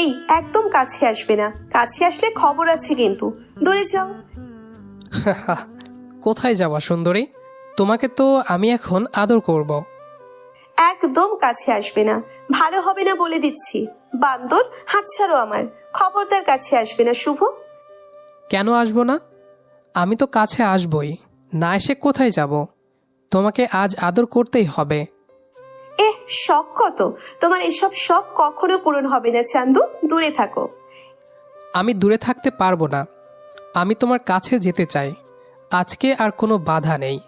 এই একদম কাছে আসবে না। কাছে আসলে খবর আছে কিন্তু। দূরে যাও। কোথায় যাওয়া সুন্দরী? তোমাকে তো আমি এখন আদর করব। একদম কাছে আসবে না। ভালো হবে না বলে দিচ্ছি। বান্দর হাত ছাড়ো আমার। খবরদার কাছে আসবে না শুভ। কেন আসব না? আমি তো কাছে আসবই। না এসে কোথায় যাব? তোমাকে আজ আদর করতেই হবে। শখ কত? তোমার এসব শখ কখনো পূরণ হবে না চান্দু। দূরে থাকো। আমি দূরে থাকতে পারব না। আমি তোমার কাছে যেতে চাই। আজকে আর কোনো বাধা নেই।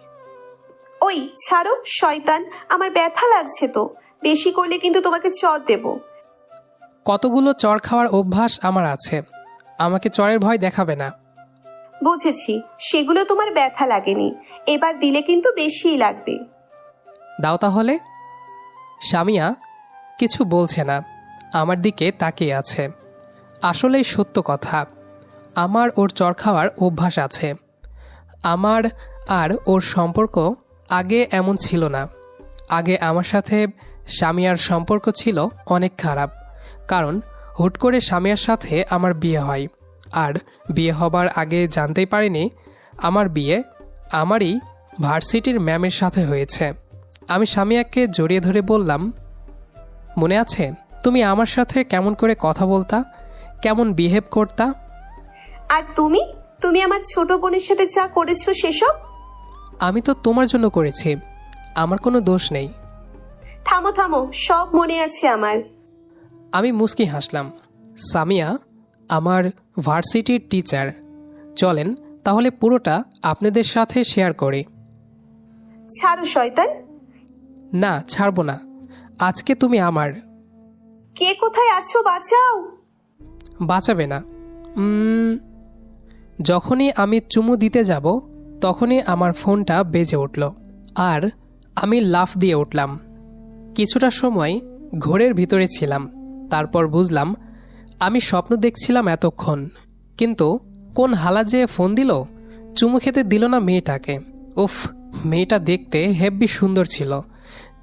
ওই ছাড়ো শয়তান। আমার ব্যথা লাগছে তো। বেশি করলে কিন্তু তোমাকে চর দেব। কতগুলো চর খাওয়ার অভ্যাস আমার আছে। আমাকে চরের ভয় দেখাবে না। বুঝেছি সেগুলো তোমার ব্যথা লাগেনি। এবার দিলে কিন্তু বেশিই লাগবে। দাও তাহলে। স্বামীয়া কিছু বলছে না। আমার দিকে তাকিয়ে আছে। আসলেই সত্য কথা। আমার ওর চর খাওয়ার অভ্যাস আছে। আমার আর ওর সম্পর্ক আগে এমন ছিল না। আগে আমার সাথে স্বামিয়ার সম্পর্ক ছিল অনেক খারাপ। কারণ হুট করে স্বামীয়ার সাথে আমার বিয়ে হয়। আর বিয়ে হবার আগে জানতেই পারিনি, আমার বিয়ে আমারই ভার্সিটির ম্যামের সাথে হয়েছে। আমি স্বামীয়াকে জড়িয়ে ধরে বললাম মনে আছে তুমি আমার সাথে কেমন করে কথা বলতা? কেমন বিহেভ করতা? আর তুমি? তুমি আমার ছোট বোনের সাথে যা করেছ সেসব? আমি তো তোমার জন্য করেছি আমার কোনো দোষ নেই। থামো থামো সব মনে আছে আমার। আমি মুস্কি হাসলাম সামিয়া আমার ভার্সিটির টিচার চলেন তাহলে পুরোটা আপনাদের সাথে শেয়ার করি। ছাড়ো শয়তান। না ছাড়বো না। আজকে তুমি আমার। কে কোথায় আছো বাঁচাও। বাঁচাবে না। উম, যখনই আমি চুমু দিতে যাব তখনই আমার ফোনটা বেজে উঠল আর আমি লাফ দিয়ে উঠলাম। কিছুটা সময় ঘোরের ভিতরে ছিলাম। তারপর বুঝলাম আমি স্বপ্ন দেখছিলাম এতক্ষণ। কিন্তু কোন হালা যে ফোন দিল চুমু খেতে দিল না মেয়েটাকে। উফ মেয়েটা দেখতে হেব্বি সুন্দর ছিল।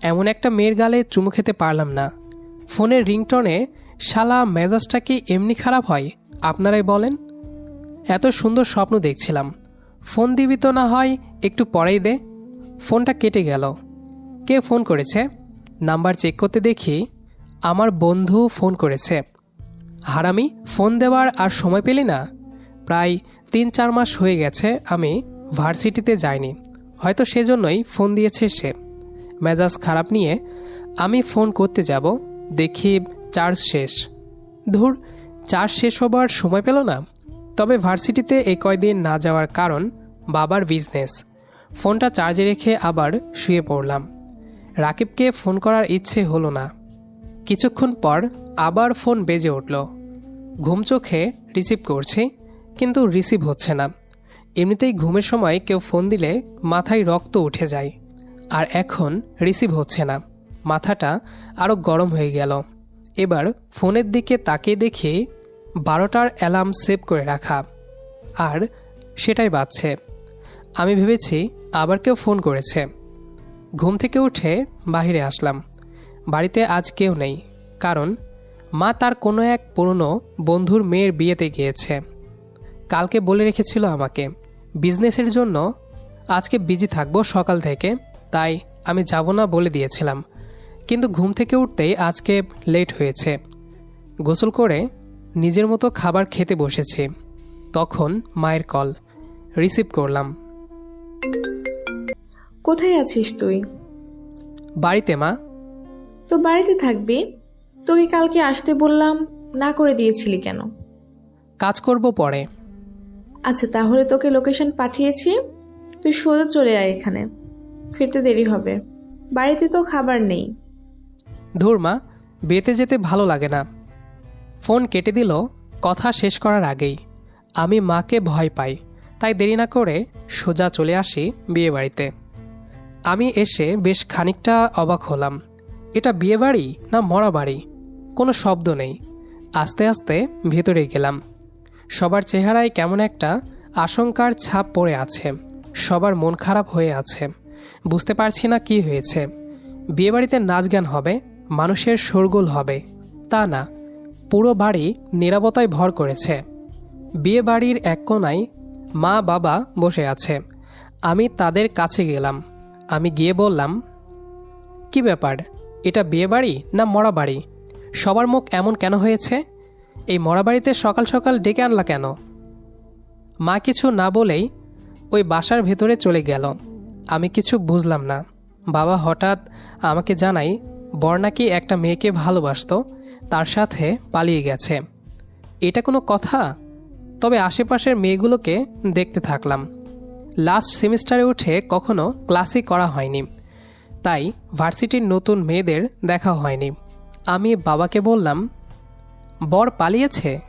এমন একটা মেয়ের গালে চুমু খেতে পারলাম না। ফোনের রিংটনে শালা মেজাজটা কি এমনি খারাপ হয়, আপনারাই বলেন। এত সুন্দর স্বপ্ন দেখছিলাম। ফোন দিবি তো না হয়, একটু পরেই দে। ফোনটা কেটে গেল। কে ফোন করেছে? নাম্বার চেক করতে দেখি, আমার বন্ধু ফোন করেছে। হারামি, ফোন দেওয়ার আর সময় পেলি না? প্রায় তিন চার মাস হয়ে গেছে আমি ভার্সিটিতে যাইনি। হয়তো সেজন্যই ফোন দিয়েছে সে। মেজাজ খারাপ নিয়ে আমি ফোন করতে যাব, দেখি চার্জ শেষ। ধুর, চার্জ শেষ হবার সময় পেল না। তবে ভার্সিটিতে এই কয়দিন না যাওয়ার কারণ বাবার বিজনেস ফোনটা চার্জে রেখে আবার শুয়ে পড়লাম। রাকিবকে ফোন করার ইচ্ছে হলো না। কিছুক্ষণ পর আবার ফোন বেজে উঠল। ঘুম চোখে রিসিভ করছি, কিন্তু রিসিভ হচ্ছে না। এমনিতেই ঘুমের সময় কেউ ফোন দিলে মাথায় রক্ত উঠে যায়। আর এখন রিসিভ হচ্ছে না। মাথাটা আরও গরম হয়ে গেল। এবার ফোনের দিকে তাকিয়ে দেখি বারোটার অ্যালার্ম সেভ করে রাখা। আর সেটাই বাজছে। আমি ভেবেছি আবার কেউ ফোন করেছে। ঘুম থেকে উঠে বাইরে আসলাম। বাড়িতে আজ কেউ নেই, কারণ মা তার কোনো এক পুরনো বন্ধুর মেয়ের বিয়েতে গিয়েছে। কালকে বলে রেখেছিল আমাকে, বিজনেসের জন্য আজকে বিজি থাকব সকাল থেকে তাই আমি যাব না বলে দিয়েছিলাম। কিন্তু ঘুম থেকে উঠতেই আজকে লেট হয়েছে। গোসল করে নিজের মতো খাবার খেতে বসেছি। তখন মায়ের কল। রিসিভ করলাম। কোথায় আছিস তুই? বাড়িতে মা। তো বাড়িতে থাকবি? তোকে কালকে আসতে বললাম না করে দিয়েছিলি কেন? কাজ করব পরে। আচ্ছা তাহলে তোকে লোকেশন পাঠিয়েছি। তুই সোজা চলে আয় এখানে। ফিরতে দেরি হবে। বাড়িতে তো খাবার নেই। ধুর মা, বেতে যেতে ভালো লাগে না। ফোন কেটে দিল, কথা শেষ করার আগেই। আমি মাকে ভয় পাই, তাই দেরি না করে সোজা চলে আসি বিয়ে বাড়িতে আমি এসে বেশ খানিকটা অবাক হলাম। এটা বিয়ে বাড়ি না মরা বাড়ি কোনো শব্দ নেই। আস্তে আস্তে ভেতরে গেলাম। সবার চেহারায় কেমন একটা আশঙ্কার ছাপ পড়ে আছে। সবার মন খারাপ হয়ে আছে। বুঝতে পারছি না কি হয়েছে। বিয়েবাড়িতে নাচ গান হবে, মানুষের শোরগোল হবে। তা না, পুরো বাড়ি নিরাপত্তায় ভর করেছে। বিয়ে বাড়ির এক কোনায় মা বাবা বসে আছে। আমি তাদের কাছে গেলাম। আমি গিয়ে বললাম, কি ব্যাপার? এটা বিয়ে বাড়ি না মরা বাড়ি? সবার মুখ এমন কেন হয়েছে? এই মরা বাড়িতে সকাল সকাল ডেকে আনলা কেন? মা কিছু না বলেই ওই বাসার ভেতরে চলে গেল। আমি কিছু বুঝলাম না। বাবা হঠাৎ আমাকে জানাই, বর নাকি একটা মেয়েকে ভালোবাসতো, তার সাথে পালিয়ে গেছে। এটা কোনো কথা? তবে আশেপাশের মেয়েগুলোকে দেখতে থাকলাম। লাস্ট সেমিস্টারে উঠে কখনো ক্লাসই করা হয়নি। তাই ভার্সিটির নতুন মেয়েদের দেখা হয়নি। আমি বাবাকে বললাম, বর পালিয়েছে?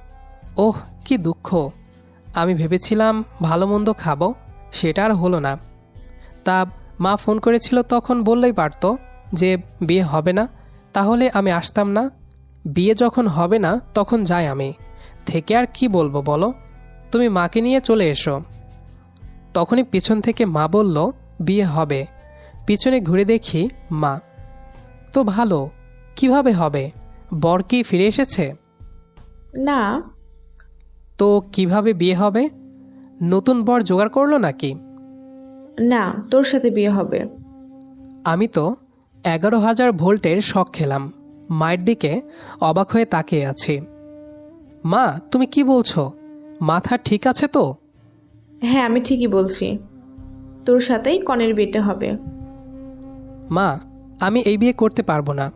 ওহ, কি দুঃখ। আমি ভেবেছিলাম ভালো মন্দ খাব, সেটা আর হলো না। তা মা ফোন করেছিল তখন বললেই পারতো যে বিয়ে হবে না তাহলে আমি আসতাম না। বিয়ে যখন হবে না তখন যাই আমি। থেকে আর কি বলব বলো? তুমি মাকে নিয়ে চলে এসো। তখনই পিছন থেকে মা বলল বিয়ে হবে। পিছনে ঘুরে দেখি মা। তো ভালো কীভাবে হবে? বর কি ফিরে এসেছে? না। তো কীভাবে বিয়ে হবে? নতুন বর জোগাড় করল নাকি? না তোর সাথে বিয়ে হবে। আমি তো এগারো হাজার ভোল্টের শখ খেলাম। মায়ের দিকে অবাক হয়ে তাকিয়ে আছি। মা তুমি কি বলছো? মাথা ঠিক আছে তো? হ্যাঁ আমি ঠিকই বলছি। তোর সাথেই কনের বিয়েটা হবে। মা আমি এই বিয়ে করতে পারব না।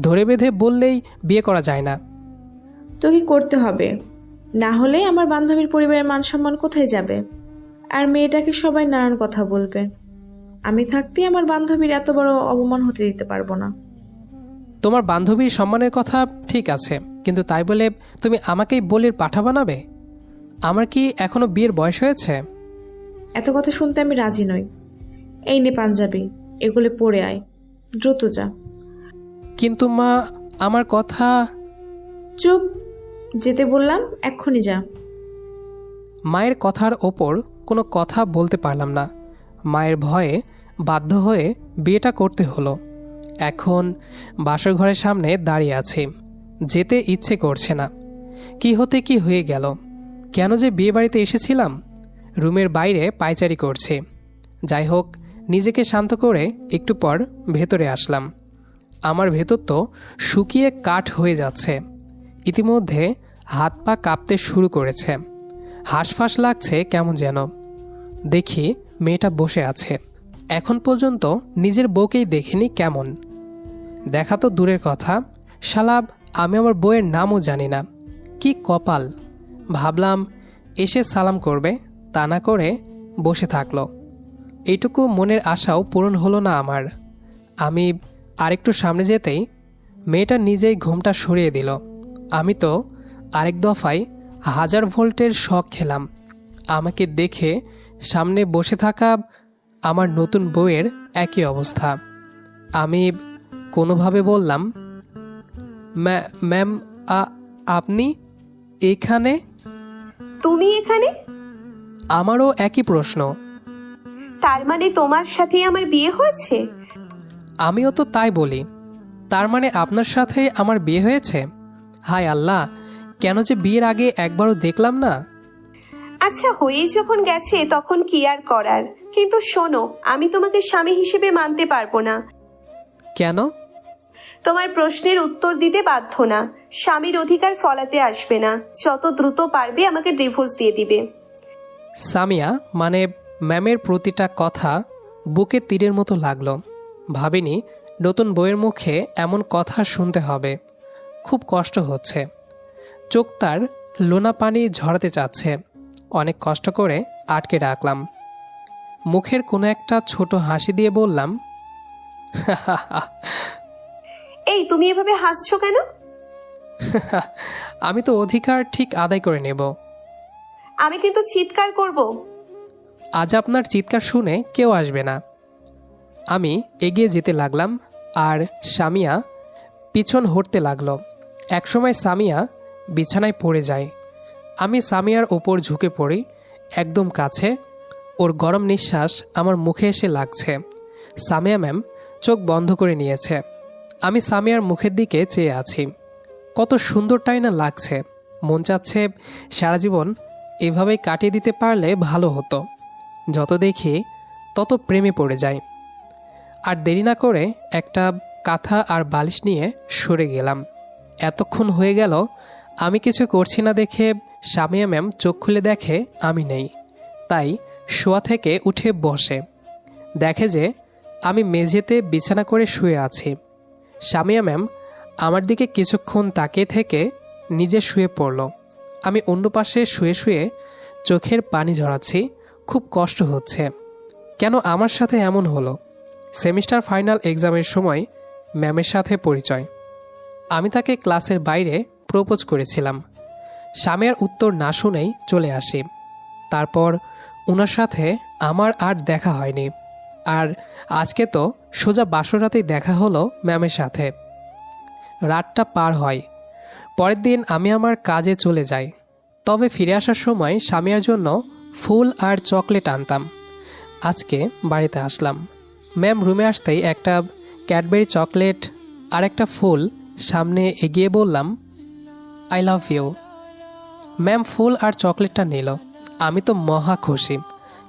ধরে বেঁধে বললেই বিয়ে করা যায় না। তোকে করতে হবে। না হলে আমার বান্ধবীর পরিবারের মান সম্মান কোথায় যাবে? আর মেয়েটাকে সবাই নানান কথা বলবে। আমি থাকতেই আমার বান্ধবীর এত বড় অপমান হতে দিতে পারব না। তোমার বান্ধবীর সম্মানের কথা ঠিক আছে কিন্তু তাই বলে তুমি আমাকেই বলির পাঠা বানাবে? আমার কি এখনও বিয়ের বয়স হয়েছে? এত কথা শুনতে আমি রাজি নই। এই নে পাঞ্জাবি এগুলো পরে আয়। দ্রুত যা। কিন্তু মা আমার কথা চুপ যেতে বললাম এক্ষুনি যা। মায়ের কথার ওপর কোনো কথা বলতে পারলাম না। মায়ের ভয়ে বাধ্য হয়ে বিয়েটা করতে হলো। এখন বাসর ঘরের সামনে দাঁড়িয়ে আছি। যেতে ইচ্ছে করছে না। কি হতে কি হয়ে গেল? কেন যে বিয়ে বাড়িতে এসেছিলাম? রুমের বাইরে পায়চারি করছে। যাই হোক, নিজেকে শান্ত করে একটু পর ভেতরে আসলাম। আমার ভেতর তো শুকিয়ে কাঠ হয়ে যাচ্ছে। ইতিমধ্যে হাত পা কাঁপতে শুরু করেছে। হাঁসফাঁস লাগছে কেমন যেন। দেখি মেয়েটা বসে আছে। এখন পর্যন্ত নিজের বউকেই দেখিনি কেমন। দেখা তো দূরের কথা। শালাব, আমি আমার বউয়ের নামও জানি না। কি কপাল। ভাবলাম, এসে সালাম করবে, তা না করে বসে থাকল। এইটুকু মনের আশাও পূরণ হলো না আমার। আমি আরেকটু সামনে যেতেই মেয়েটা নিজেই ঘুমটা সরিয়ে দিল। আমি তো আরেক দফায় হাজার ভোল্টের শখ খেলাম। আমাকে দেখে সামনে বসে থাকা আমার নতুন বউয়ের একই অবস্থা। আমি কোনোভাবে বললাম "ম্যা- ম্যাম আপনি এখানে? তুমি এখানে? আমারও একই প্রশ্ন। তার মানে তোমার সাথে আমার বিয়ে হয়েছে? আমিও তো তাই বলি। তার মানে আপনার সাথে আমার বিয়ে হয়েছে? হায় আল্লাহ কেন যে বিয়ের আগে একবারও দেখলাম না? আচ্ছা হয়েই যখন গেছে তখন কি আর করার? কিন্তু শোনো আমি তোমাকে স্বামী হিসেবে মানতে পারব না। কেন? তোমার প্রশ্নের উত্তর দিতে বাধ্য না। স্বামীর অধিকার ফলাতে আসবে না। যত দ্রুত পারবে আমাকে ডিভোর্স দিয়ে দিবে। সামিয়া মানে ম্যামের প্রতিটা কথা বুকে তীরের মতো লাগল। ভাবিনি নতুন বইয়ের মুখে এমন কথা শুনতে হবে। খুব কষ্ট হচ্ছে। চোখ তার লোনা পানি ঝরাতে চাচ্ছে। অনেক কষ্ট করে আটকে রাখলাম। মুখের কোনো একটা ছোট হাসি দিয়ে বললাম এই তুমি এভাবে হাসছো কেন? আমি তো অধিকার ঠিক আদায় করে নেব। আমি কিন্তু চিৎকার করব। আজ আপনার চিৎকার শুনে কেউ আসবে না। আমি এগিয়ে যেতে লাগলাম আর সামিয়া পিছন হটতে লাগল। একসময় সামিয়া বিছানায় পড়ে যায়। আমি সামিয়ার ওপর ঝুঁকে পড়ি, একদম কাছে। ওর গরম নিঃশ্বাস আমার মুখে এসে লাগছে। সামিয়া ম্যাম, চোখ বন্ধ করে নিয়েছে। আমি সামিয়ার মুখের দিকে চেয়ে আছি। কত সুন্দরটাই না লাগছে। মন চাচ্ছে সারা জীবন এভাবেই কাটিয়ে দিতে পারলে ভালো হতো। যত দেখি, তত প্রেমে পড়ে যায় আর দেরি না করে একটা কাঁথা আর বালিশ নিয়ে সরে গেলাম। এতক্ষণ হয়ে গেল, আমি কিছু করছি না দেখে সামিয়া ম্যাম চোখ খুলে দেখে, আমি নেই। তাই শোয়া থেকে উঠে বসে। দেখে যে আমি মেঝেতে বিছানা করে শুয়ে আছি। সামিয়া ম্যাম আমার দিকে কিছুক্ষণ তাকিয়ে থেকে নিজে শুয়ে পড়ল। আমি অন্য পাশে শুয়ে শুয়ে চোখের পানি ঝরাচ্ছি, খুব কষ্ট হচ্ছে। কেন আমার সাথে এমন হলো? সেমিস্টার ফাইনাল এক্সামের সময় ম্যামের সাথে পরিচয়। আমি তাকে ক্লাসের বাইরে প্রপোজ করেছিলাম। স্বামীর উত্তর না শুনেই চলে আসি। তারপর ওনার সাথে আমার আর দেখা হয়নি। আর আজকে তো সোজা বাসরাতেই দেখা হলো ম্যামের সাথে। রাতটা পার হয়। পরের দিন আমি আমার কাজে চলে যাই। তবে ফিরে আসার সময় স্বামীর জন্য ফুল আর চকলেট আনতাম। আজকে বাড়িতে আসলাম। ম্যাম রুমে আসতেই একটা ক্যাডবেরি চকলেট আর একটা ফুল সামনে এগিয়ে বললাম, আই লাভ ইউ। ম্যাম ফুল আর চকলেটটা নিল। আমি তো মহা খুশি।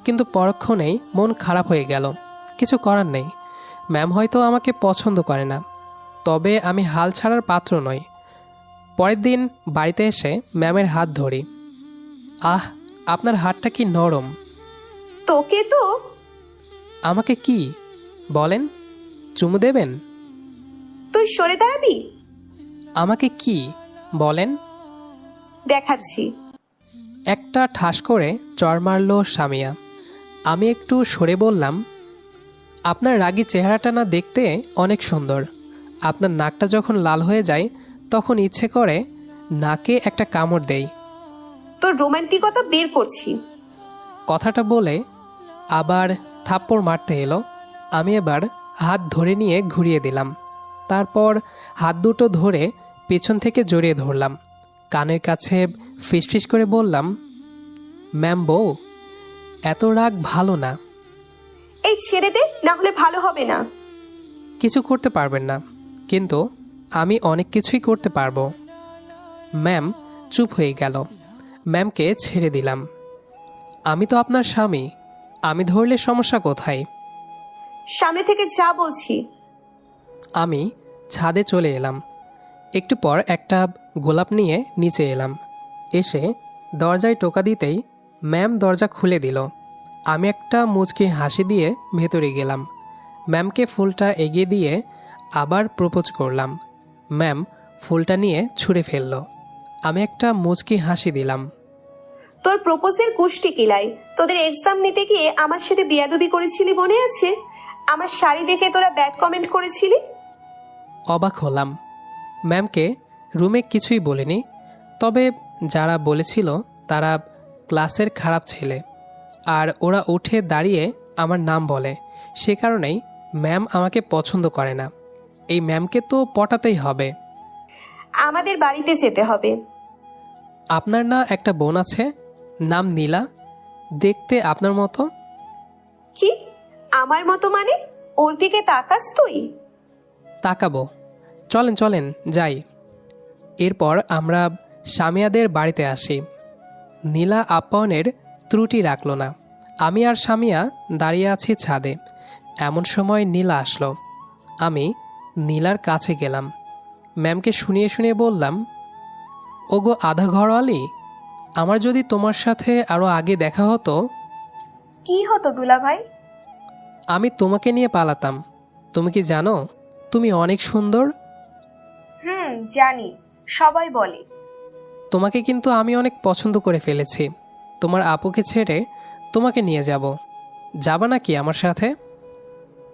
কিন্তু পরক্ষণেই মন খারাপ হয়ে গেল। কিছু করার নেই। ম্যাম হয়তো আমাকে পছন্দ করে না। তবে আমি হাল ছাড়ার পাত্র নই। পরের দিন বাড়িতে এসে ম্যামের হাত ধরি। আহ আপনার হাতটা কি নরম। তোকে তো। আমাকে কি? বলেন। চুমু দেবেন? তুই সরে দাঁড়াবি। আমাকে কি? বলেন। দেখাচ্ছি। একটা ঠাস করে চর মারল সামিয়া। আমি একটু সরে বললাম আপনার রাগী চেহারাটা না দেখতে অনেক সুন্দর। আপনার নাকটা যখন লাল হয়ে যায় তখন ইচ্ছে করে নাকে একটা কামড় দেই। তোর রোমান্টিকতা বের করছি। কথাটা বলে আবার থাপ্পড় মারতে এলো। আমি এবার হাত ধরে নিয়ে ঘুরিয়ে দিলাম। তারপর হাত দুটো ধরে পেছন থেকে জড়িয়ে ধরলাম। কানের কাছে ফিসফিস করে বললাম ম্যাম বউ এত রাগ ভালো না। এই ছেড়ে দে না হলে ভালো হবে না। কিছু করতে পারবেন না কিন্তু আমি অনেক কিছুই করতে পারব। ম্যাম চুপ হয়ে গেল। ম্যামকে ছেড়ে দিলাম। আমি তো আপনার স্বামী আমি ধরলে সমস্যা কোথায়? সামনে থেকে যা বলছি। আমি ছাদে চলে এলাম। একটু পর একটা গোলাপ নিয়ে নিচে এলাম। এসে দরজায় টোকা দিতেই ম্যাম দরজা খুলে দিল। আমি একটা মুচকি হাসি দিয়ে ভেতরে গেলাম। ম্যামকে ফুলটা এগিয়ে দিয়ে আবার প্রপোজ করলাম। ম্যাম ফুলটা নিয়ে ছুঁড়ে ফেলল। আমি একটা মুচকি হাসি দিলাম। তোর প্রপোজের কুষ্টি কিলাই তোদের এক্সাম নিতে গিয়ে আমার সাথে বিয়াদবি করেছিলি মনে আছে? আমার শাড়ি দেখে তোরা ব্যাড কমেন্ট করেছিলি? অবাক হলাম। ম্যামকে রুমে কিছুই বলিনি তবে যারা বলেছিল তারা ক্লাসের খারাপ ছেলে। আর ওরা উঠে দাঁড়িয়ে আমার নাম বলে। সে কারণেই ম্যাম আমাকে পছন্দ করে না। এই ম্যামকে তো পটাতেই হবে। আমাদের বাড়িতে যেতে হবে। আপনার না একটা বোন আছে? নাম নীলা। দেখতে আপনার মতো। কি? আমার মতো মানে? ওর দিকে তাকাস তুই? তাকাবো। চলেন চলেন যাই। এরপর আমরা সামিয়াদের বাড়িতে আসি। নীলা আপ্যায়নের ত্রুটি রাখল না। আমি আর সামিয়া দাঁড়িয়ে আছি ছাদে। এমন সময় নীলা আসলো। আমি নীলার কাছে গেলাম। ম্যামকে শুনিয়ে শুনিয়ে বললাম ওগো আধা ঘরওয়ালি আমার যদি তোমার সাথে আরও আগে দেখা হতো? কি হতো দুলা ভাই আমি তোমাকে নিয়ে পালাতাম। তুমি কি জানো? তুমি অনেক সুন্দর। হুম জানি। সবাই বলে। তোমাকে কিন্তু আমি অনেক পছন্দ করে ফেলেছি। তোমার আপুকে ছেড়ে তোমাকে নিয়ে যাব। যাবা নাকি আমার সাথে?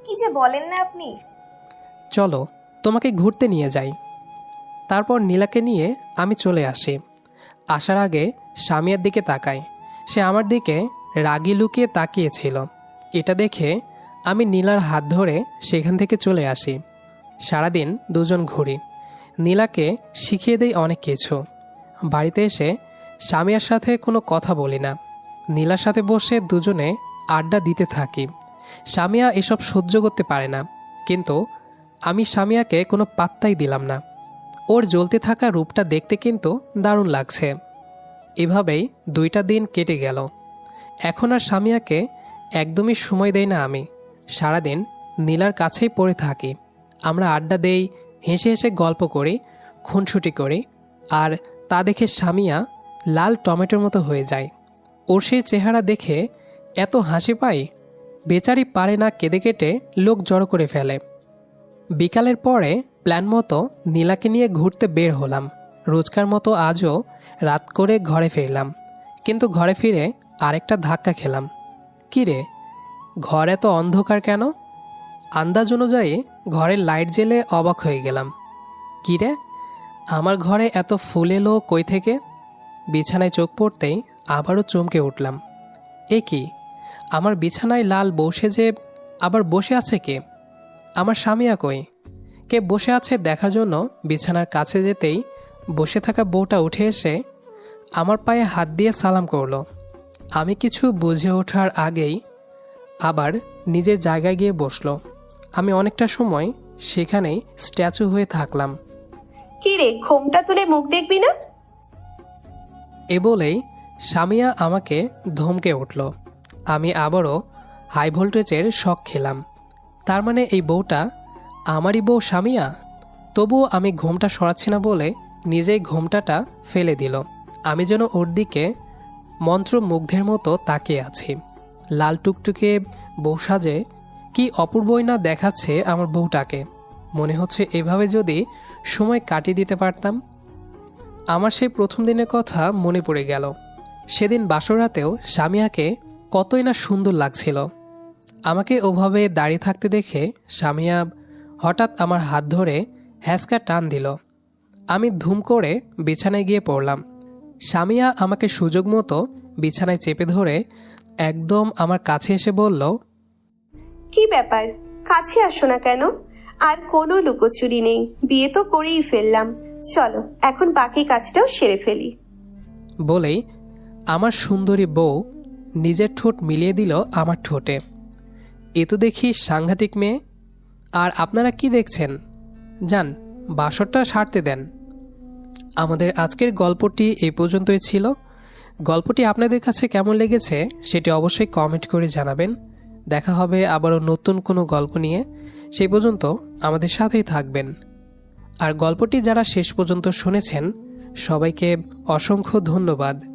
কি যে বলেন না আপনি? চলো তোমাকে ঘুরতে নিয়ে যাই। তারপর নীলাকে নিয়ে আমি চলে আসি। আসার আগে স্বামীর দিকে তাকাই। সে আমার দিকে রাগি লুকিয়ে তাকিয়েছিল। এটা দেখে আমি নীলার হাত ধরে সেখান থেকে চলে আসি। সারাদিন দুজন ঘুরি। নীলাকে শিখিয়ে দেই অনেক কিছু। বাড়িতে এসে স্বামীর সাথে কোনো কথা বলি না। নীলার সাথে বসে দুজনে আড্ডা দিতে থাকি। স্বামীয়া এসব সহ্য করতে পারে না। কিন্তু আমি স্বামীয়াকে কোনো পাত্তাই দিলাম না। ওর জ্বলতে থাকা রূপটা দেখতে কিন্তু দারুণ লাগছে। এভাবেই দুইটা দিন কেটে গেল। এখন আর স্বামীয়াকে একদমই সময় দেই না আমি। সারাদিন নীলার কাছেই পড়ে থাকি। আমরা আড্ডা দেই হেসে হেসে গল্প করি, খুনসুটি করি, আর তা দেখে স্বামীয়া লাল টমেটোর মতো হয়ে যায়। ওর সেই চেহারা দেখে এত হাসি পাই, বেচারি পারে না কেঁদে কেটে লোক জড়ো করে ফেলে। বিকালের পরে প্ল্যান মতো নীলাকে নিয়ে ঘুরতে বের হলাম। রোজকার মতো আজও রাত করে ঘরে ফিরলাম, কিন্তু ঘরে ফিরে আরেকটা ধাক্কা খেলাম। কিরে ঘর এত অন্ধকার কেন? আন্দাজ অনুযায়ী ঘরের লাইট জেলে অবাক হয়ে গেলাম। কিরে আমার ঘরে এত ফুল এলো কই থেকে? বিছানায় চোখ পড়তেই আবারও চমকে উঠলাম। এ কি? আমার বিছানায় লাল বসে যে আবার বসে আছে কে? আমার স্বামীয়া কই? কে বসে আছে দেখার জন্য বিছানার কাছে যেতেই বসে থাকা বউটা উঠে এসে আমার পায়ে হাত দিয়ে সালাম করল। আমি কিছু বুঝে ওঠার আগেই আবার নিজের জায়গায় গিয়ে বসল। আমি অনেকটা সময় সেখানেই স্ট্যাচু হয়ে থাকলাম। কি রে ঘোমটা তুলে মুখ দেখবি না? এ বলেই স্বামীয়া আমাকে ধমকে উঠল। আমি আবারও হাই ভোল্টেজের শখ খেলাম। তার মানে এই বউটা আমারই বউ সামিয়া? তবুও আমি ঘোমটা সরাচ্ছি না বলে নিজেই ঘোমটাটা ফেলে দিল। আমি যেন ওর দিকে মন্ত্রমুগ্ধের মতো তাকিয়ে আছি। লাল টুকটুকে বউ সাজে কি অপূর্বই না দেখাচ্ছে আমার বউটাকে? মনে হচ্ছে এভাবে যদি সময় কাটিয়ে দিতে পারতাম। আমার সেই প্রথম দিনের কথা মনে পড়ে গেল। সেদিন বাসরাতেও স্বামীয়াকে কতই না সুন্দর লাগছিল। আমাকে ওভাবে দাঁড়িয়ে থাকতে দেখে স্বামীয়া হঠাৎ আমার হাত ধরে হ্যাঁচকা টান দিল। আমি ধুম করে বিছানায় গিয়ে পড়লাম। স্বামীয়া আমাকে সুযোগ মতো বিছানায় চেপে ধরে একদম আমার কাছে এসে বলল কি ব্যাপার? কাছে আসো না কেন? আর কোনো লুকোচুরি নেই। বিয়ে তো করেই ফেললাম। চলো, এখন বাকি কাজটাও সেরে ফেলি। বলেই আমার সুন্দরী বউ নিজের ঠোঁট মিলিয়ে দিল আমার ঠোঁটে। এ তো দেখি সাংঘাতিক মেয়ে। আর আপনারা কি দেখছেন? যান, বাসরটা সারতে দেন। আমাদের আজকের গল্পটি এ পর্যন্তই ছিল। গল্পটি আপনাদের কাছে কেমন লেগেছে সেটি অবশ্যই কমেন্ট করে জানাবেন। দেখা হবে আবারও নতুন কোনো গল্প নিয়ে। সেই পর্যন্ত আমাদের সাথেই থাকবেন। আর গল্পটি যারা শেষ পর্যন্ত শুনেছেন, সবাইকে অসংখ্য ধন্যবাদ।